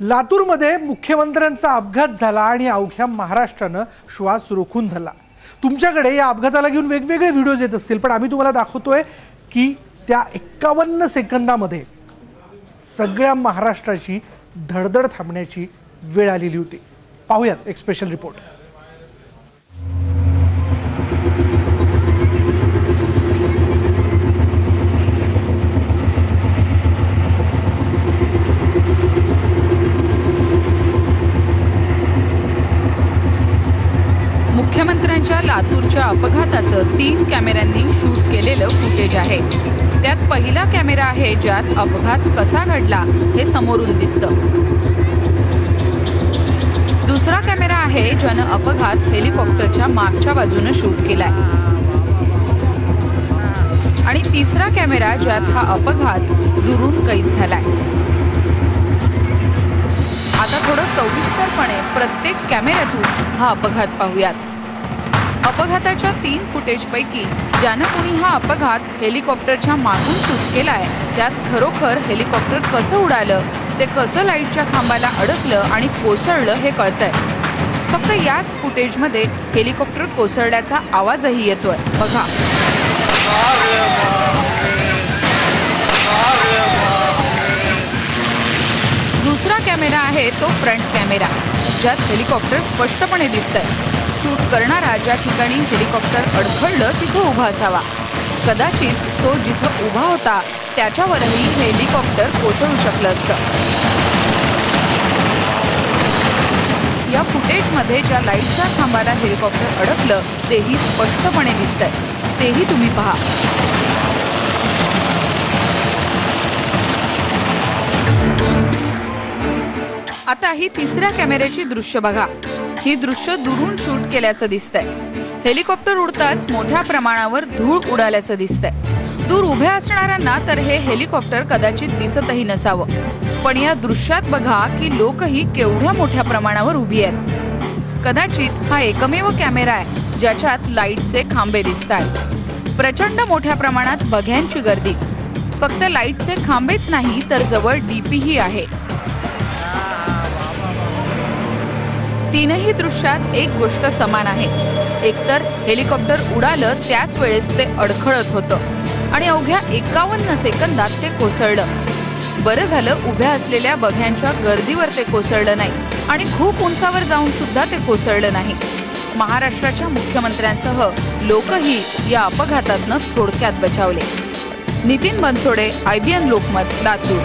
लातूरमध्ये मुख्यमंत्र्यांचा अपघात झाला आणि अवघ्या महाराष्ट्रानं श्वास रोखून धरला. तुमच्याकडे या अपघाताला घेऊन वेगवेगळे व्हिडिओज येत असतील पण आम्ही तुम्हाला दाखवतोय की त्या एक्कावन्न सेकंदामध्ये सगळ्या महाराष्ट्राची धडधड थांबण्याची वेळ आलेली होती. पाहूयात एक स्पेशल रिपोर्ट मुख्यमंत्र्यांच्या लातूरच्या अपघाताचं तीन कॅमेऱ्यांनी शूट केलेलं फुटेज आहे. त्यात पहिला कॅमेरा आहे ज्यात अपघात कसा घडला हे समोरून दिसतं. दुसरा कॅमेरा आहे ज्यानं अपघात हेलिकॉप्टरच्या मागच्या बाजूनं शूट केलाय. आणि तिसरा कॅमेरा ज्यात हा अपघात दुरून कैद झालाय. आता थोडं सविस्तरपणे प्रत्येक कॅमेऱ्यातून हा अपघात पाहूयात. अपघाताच्या तीन फुटेजपैकी ज्यानं कोणी हा अपघात हेलिकॉप्टरच्या मागून शूट केलाय त्यात खरोखर हेलिकॉप्टर कसं उडालं ते कसं लाईटच्या खांबाला अडकलं आणि कोसळलं हे कळतंय. फक्त याच फुटेजमध्ये हेलिकॉप्टर कोसळल्याचा आवाजही येतोय. बघा. दुसरा कॅमेरा आहे तो फ्रंट कॅमेरा ज्यात हेलिकॉप्टर स्पष्टपणे दिसतंय. शूट करणारा ज्या ठिकाणी हेलिकॉप्टर अडखळलं तिथं उभा असावा. कदाचित तो जिथं उभा होता त्याच्यावरही हेलिकॉप्टर कोसळू शकलं असतं. या फुटेजमध्ये ज्या लाईटच्या खांबाला हेलिकॉप्टर अडकलं तेही स्पष्टपणे दिसतंय. तेही तुम्ही पहा. आता ही तिसऱ्या कॅमेऱ्याची दृश्य बघा. ही दृश्य दुरून शूट केल्याचं दिसतंय. हेलिकॉप्टर उडताच मोठ्या प्रमाणावर धूळ उडाल्याचं दिसतंय. दूर उभ्या असणाऱ्यांना तर हे हेलिकॉप्टर कदाचित दिसतही नसावं. पण या दृश्यात बघा की लोकही केवढ्या मोठ्या प्रमाणावर उभी आहेत. कदाचित हा एकमेव कॅमेरा आहे ज्याच्यात लाईटचे खांबे दिसत आहेत प्रचंड मोठ्या प्रमाणात बघ्यांची गर्दी. फक्त लाईटचे खांबेच नाही तर जवळ डीपीही आहे. तीनही दृश्यात एक गोष्ट समान आहे. एकतर हेलिकॉप्टर उडालं त्याच वेळेस ते अडखळत होतं आणि अवघ्या एकावन्न सेकंदात ते कोसळलं. बरं झालं उभ्या असलेल्या बघ्यांच्या गर्दीवर ते कोसळलं नाही आणि खूप उंचावर जाऊन सुद्धा ते कोसळलं नाही. महाराष्ट्राच्या मुख्यमंत्र्यांसह लोकही या अपघातातनं थोडक्यात बचावले. Nitin Bansode I B N Lokmat Latur.